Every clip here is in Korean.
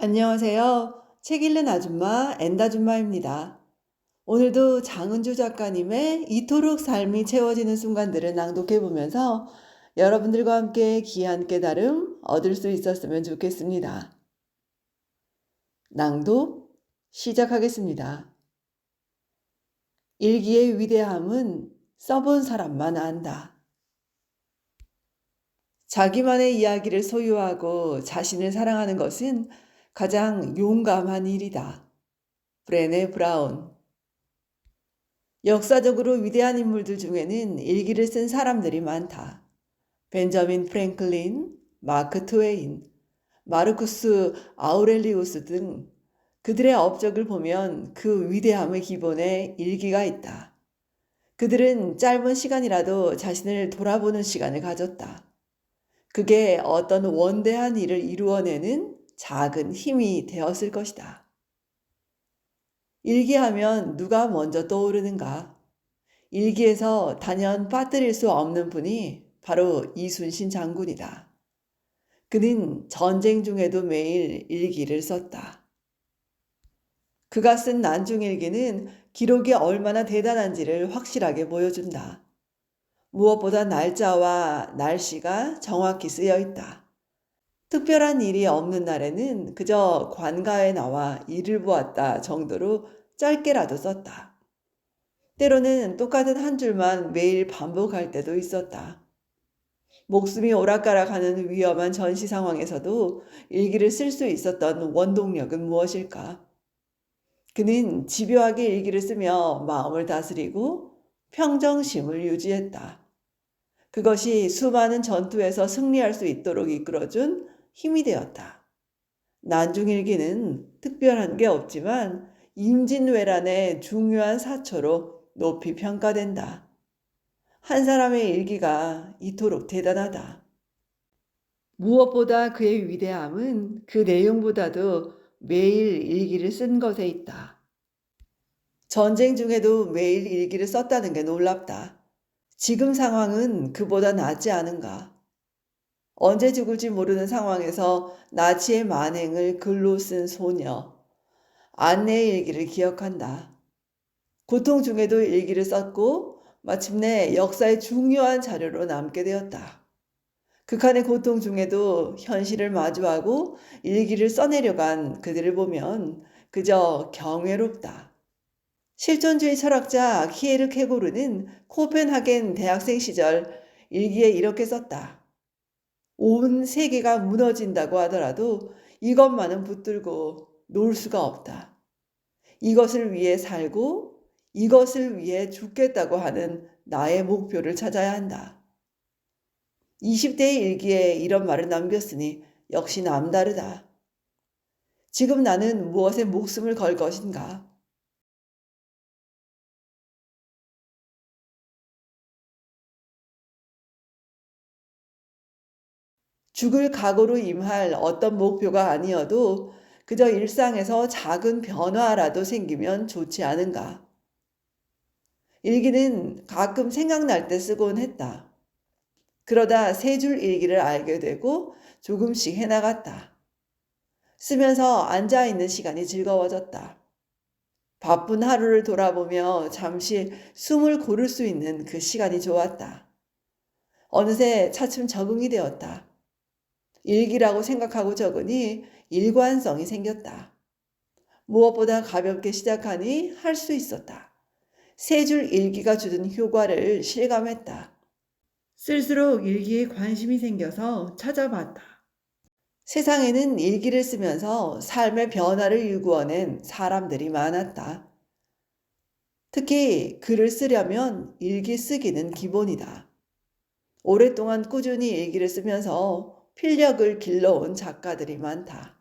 안녕하세요. 책 읽는 아줌마 엔다줌마입니다. 오늘도 장은주 작가님의 이토록 삶이 채워지는 순간들을 낭독해 보면서 여러분들과 함께 귀한 깨달음 얻을 수 있었으면 좋겠습니다. 낭독 시작하겠습니다. 일기의 위대함은 써본 사람만 안다. 자기만의 이야기를 소유하고 자신을 사랑하는 것은 가장 용감한 일이다. 브레네 브라운 역사적으로 위대한 인물들 중에는 일기를 쓴 사람들이 많다. 벤저민 프랭클린, 마크 트웨인, 마르쿠스 아우렐리우스 등 그들의 업적을 보면 그 위대함의 기본에 일기가 있다. 그들은 짧은 시간이라도 자신을 돌아보는 시간을 가졌다. 그게 어떤 원대한 일을 이루어내는 작은 힘이 되었을 것이다. 일기하면 누가 먼저 떠오르는가? 일기에서 단연 빠뜨릴 수 없는 분이 바로 이순신 장군이다. 그는 전쟁 중에도 매일 일기를 썼다. 그가 쓴 난중일기는 기록이 얼마나 대단한지를 확실하게 보여준다. 무엇보다 날짜와 날씨가 정확히 쓰여 있다. 특별한 일이 없는 날에는 그저 관가에 나와 일을 보았다 정도로 짧게라도 썼다. 때로는 똑같은 한 줄만 매일 반복할 때도 있었다. 목숨이 오락가락하는 위험한 전시 상황에서도 일기를 쓸 수 있었던 원동력은 무엇일까? 그는 집요하게 일기를 쓰며 마음을 다스리고 평정심을 유지했다. 그것이 수많은 전투에서 승리할 수 있도록 이끌어준 힘이 되었다. 난중일기는 특별한 게 없지만 임진왜란의 중요한 사초로 높이 평가된다. 한 사람의 일기가 이토록 대단하다. 무엇보다 그의 위대함은 그 내용보다도 매일 일기를 쓴 것에 있다. 전쟁 중에도 매일 일기를 썼다는 게 놀랍다. 지금 상황은 그보다 낫지 않은가? 언제 죽을지 모르는 상황에서 나치의 만행을 글로 쓴 소녀. 안내의 일기를 기억한다. 고통 중에도 일기를 썼고 마침내 역사의 중요한 자료로 남게 되었다. 극한의 고통 중에도 현실을 마주하고 일기를 써내려간 그들을 보면 그저 경외롭다. 실존주의 철학자 키에르 케고르는 코펜하겐 대학생 시절 일기에 이렇게 썼다. 온 세계가 무너진다고 하더라도 이것만은 붙들고 놓을 수가 없다. 이것을 위해 살고 이것을 위해 죽겠다고 하는 나의 목표를 찾아야 한다. 20대의 일기에 이런 말을 남겼으니 역시 남다르다. 지금 나는 무엇에 목숨을 걸 것인가? 죽을 각오로 임할 어떤 목표가 아니어도 그저 일상에서 작은 변화라도 생기면 좋지 않은가. 일기는 가끔 생각날 때 쓰곤 했다. 그러다 세 줄 일기를 알게 되고 조금씩 해나갔다. 쓰면서 앉아있는 시간이 즐거워졌다. 바쁜 하루를 돌아보며 잠시 숨을 고를 수 있는 그 시간이 좋았다. 어느새 차츰 적응이 되었다. 일기라고 생각하고 적으니 일관성이 생겼다. 무엇보다 가볍게 시작하니 할 수 있었다. 세 줄 일기가 주는 효과를 실감했다. 쓸수록 일기에 관심이 생겨서 찾아봤다. 세상에는 일기를 쓰면서 삶의 변화를 일구어낸 사람들이 많았다. 특히 글을 쓰려면 일기 쓰기는 기본이다. 오랫동안 꾸준히 일기를 쓰면서 필력을 길러온 작가들이 많다.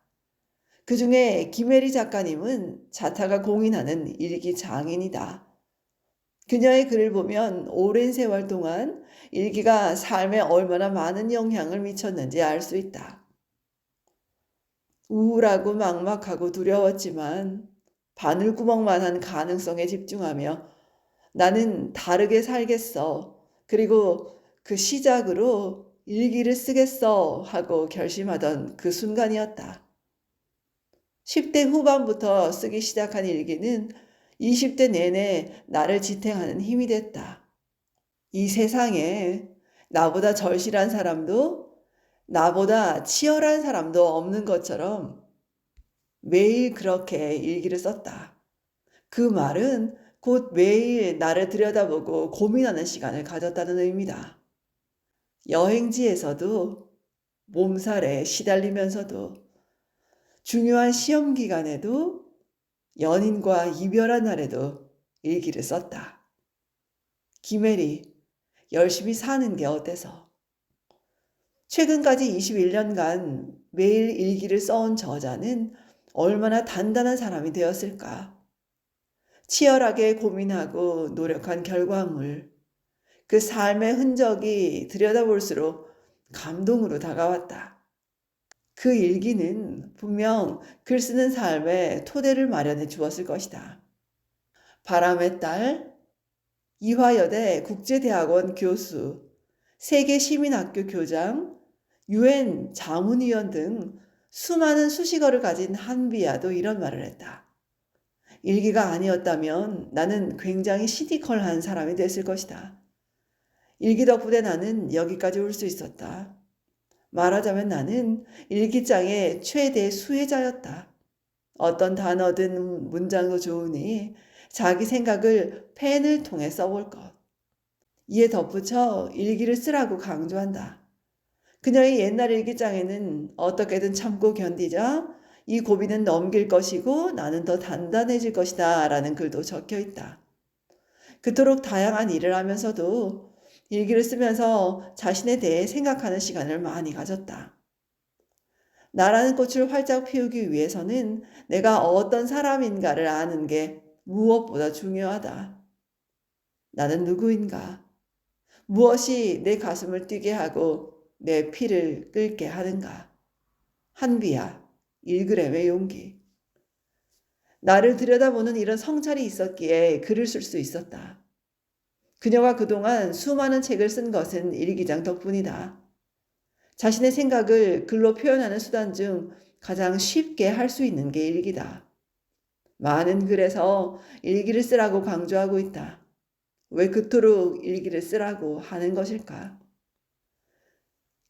그 중에 김혜리 작가님은 자타가 공인하는 일기 장인이다. 그녀의 글을 보면 오랜 세월 동안 일기가 삶에 얼마나 많은 영향을 미쳤는지 알 수 있다. 우울하고 막막하고 두려웠지만 바늘구멍만한 가능성에 집중하며 나는 다르게 살겠어. 그리고 그 시작으로 일기를 쓰겠어 하고 결심하던 그 순간이었다. 10대 후반부터 쓰기 시작한 일기는 20대 내내 나를 지탱하는 힘이 됐다. 이 세상에 나보다 절실한 사람도 나보다 치열한 사람도 없는 것처럼 매일 그렇게 일기를 썼다. 그 말은 곧 매일 나를 들여다보고 고민하는 시간을 가졌다는 의미다. 여행지에서도 몸살에 시달리면서도 중요한 시험 기간에도 연인과 이별한 날에도 일기를 썼다. 김혜리, 열심히 사는 게 어때서? 최근까지 21년간 매일 일기를 써온 저자는 얼마나 단단한 사람이 되었을까? 치열하게 고민하고 노력한 결과물, 그 삶의 흔적이 들여다볼수록 감동으로 다가왔다. 그 일기는 분명 글 쓰는 삶에 토대를 마련해 주었을 것이다. 바람의 딸, 이화여대 국제대학원 교수, 세계 시민학교 교장, 유엔 자문위원 등 수많은 수식어를 가진 한비야도 이런 말을 했다. 일기가 아니었다면 나는 굉장히 시니컬한 사람이 됐을 것이다. 일기 덕분에 나는 여기까지 올 수 있었다. 말하자면 나는 일기장의 최대 수혜자였다. 어떤 단어든 문장도 좋으니 자기 생각을 펜을 통해 써볼 것. 이에 덧붙여 일기를 쓰라고 강조한다. 그녀의 옛날 일기장에는 어떻게든 참고 견디자 이 고비는 넘길 것이고 나는 더 단단해질 것이다 라는 글도 적혀 있다. 그토록 다양한 일을 하면서도 일기를 쓰면서 자신에 대해 생각하는 시간을 많이 가졌다. 나라는 꽃을 활짝 피우기 위해서는 내가 어떤 사람인가를 아는 게 무엇보다 중요하다. 나는 누구인가? 무엇이 내 가슴을 뛰게 하고 내 피를 끓게 하는가? 한비야, 1g의 용기. 나를 들여다보는 이런 성찰이 있었기에 글을 쓸 수 있었다. 그녀가 그동안 수많은 책을 쓴 것은 일기장 덕분이다. 자신의 생각을 글로 표현하는 수단 중 가장 쉽게 할 수 있는 게 일기다. 많은 글에서 일기를 쓰라고 강조하고 있다. 왜 그토록 일기를 쓰라고 하는 것일까?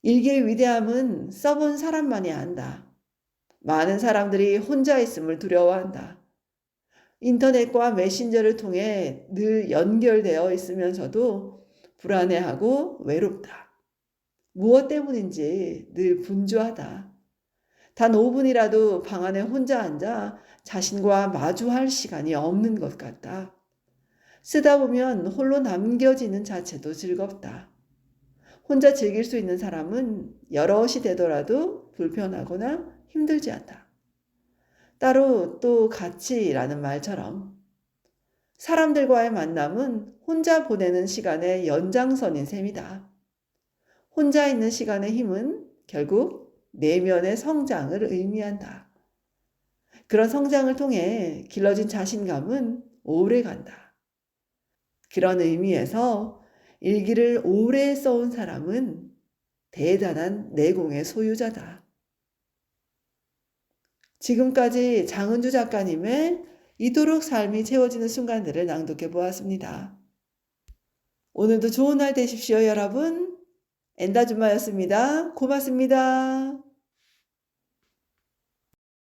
일기의 위대함은 써본 사람만이 안다. 많은 사람들이 혼자 있음을 두려워한다. 인터넷과 메신저를 통해 늘 연결되어 있으면서도 불안해하고 외롭다. 무엇 때문인지 늘 분주하다. 단 5분이라도 방 안에 혼자 앉아 자신과 마주할 시간이 없는 것 같다. 쓰다 보면 홀로 남겨지는 자체도 즐겁다. 혼자 즐길 수 있는 사람은 여럿이 되더라도 불편하거나 힘들지 않다. 따로 또 같이라는 말처럼 사람들과의 만남은 혼자 보내는 시간의 연장선인 셈이다. 혼자 있는 시간의 힘은 결국 내면의 성장을 의미한다. 그런 성장을 통해 길러진 자신감은 오래 간다. 그런 의미에서 일기를 오래 써온 사람은 대단한 내공의 소유자다. 지금까지 장은주 작가님의 이토록 삶이 채워지는 순간들을 낭독해 보았습니다. 오늘도 좋은 날 되십시오, 여러분. 엔다주마였습니다. 고맙습니다.